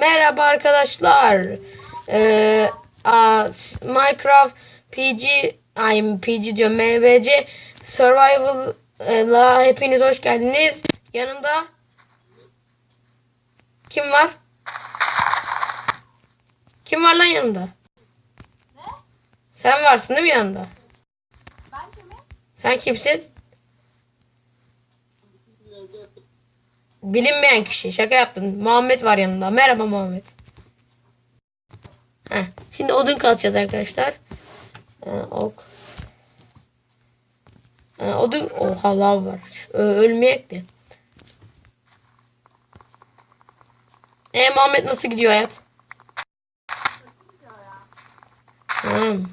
Merhaba arkadaşlar. Ee, a- Minecraft PG ay PG diyorum MBC Survival'la hepiniz hoş geldiniz. Yanımda kim var? Kim var lan yanında? Ne? Sen varsın değil mi yanında? Ben kimim? Sen kimsin? Bilinmeyen kişi. Şaka yaptım. Muhammed var yanında. Merhaba Muhammed. Heh. Şimdi odun kazacağız arkadaşlar. Ee, ok. Ee, odun... Oha lav var. Ö- ölmeyek de. E Muhammed nasıl gidiyor hayat? Hmm.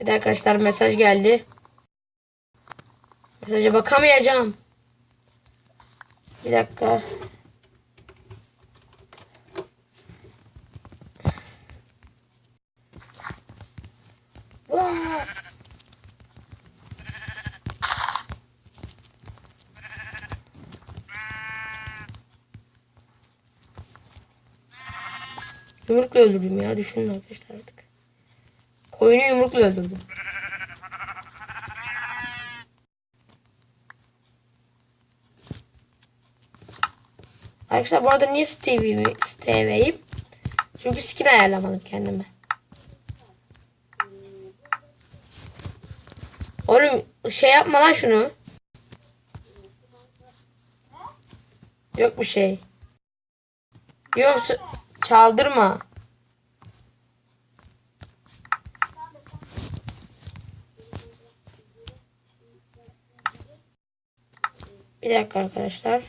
Bir de arkadaşlar mesaj geldi. Mesaja bakamayacağım. Bir dakika. Yumrukla öldürdüm ya düşünün arkadaşlar artık. Koyunu yumrukla öldürdüm. Arkadaşlar bu arada niye Stevie'yi Stevie'yim? Çünkü skin ayarlamadım kendime. Oğlum şey yapma lan şunu. Yok bir şey. Yok çaldırma. Bir dakika arkadaşlar.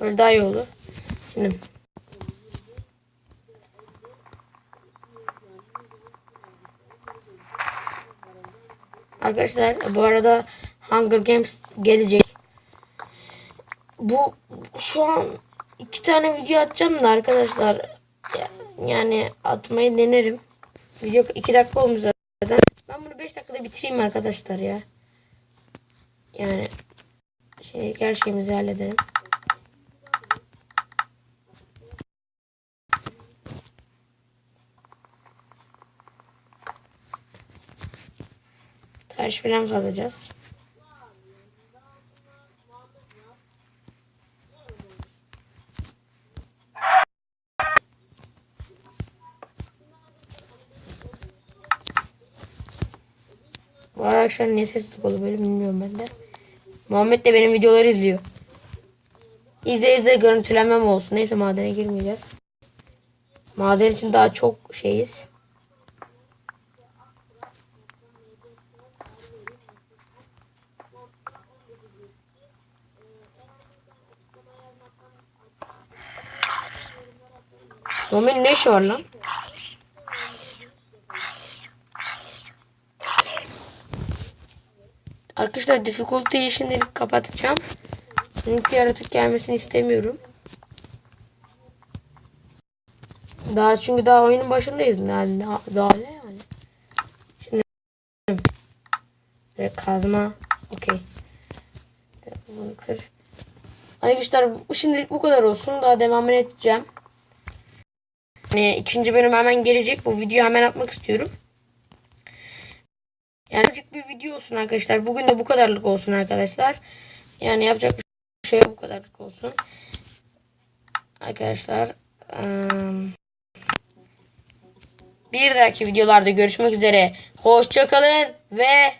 Böyle daha iyi oldu. Şimdi. Arkadaşlar bu arada Hunger Games gelecek. Bu şu an iki tane video atacağım da arkadaşlar ya- yani atmayı denerim. Video iki dakika olmuş. Dakikada bitireyim arkadaşlar ya. Yani şey her şeyimizi halledelim. Taş falan kazacağız. Bu arkadaşlar niye ses tıkalı böyle bilmiyorum ben de. Muhammed de benim videoları izliyor. İzle izle görüntülemem olsun. Neyse madene girmeyeceğiz. Maden için daha çok şeyiz. Muhammed'in ne işi var lan? Arkadaşlar difficulty'yi şimdilik kapatacağım. Çünkü yaratık gelmesini istemiyorum. Daha çünkü daha oyunun başındayız. Yani daha, daha ne yani? Şimdi ve kazma. Okey. Bunu kır. Arkadaşlar şimdilik bu kadar olsun. Daha devam edeceğim. Yani ikinci bölüm hemen gelecek. Bu videoyu hemen atmak istiyorum. Yani azıcık bir video olsun arkadaşlar. Bugün de bu kadarlık olsun arkadaşlar. Yani yapacak bir şey bu kadarlık olsun. Arkadaşlar ım, bir dahaki videolarda görüşmek üzere. Hoşçakalın ve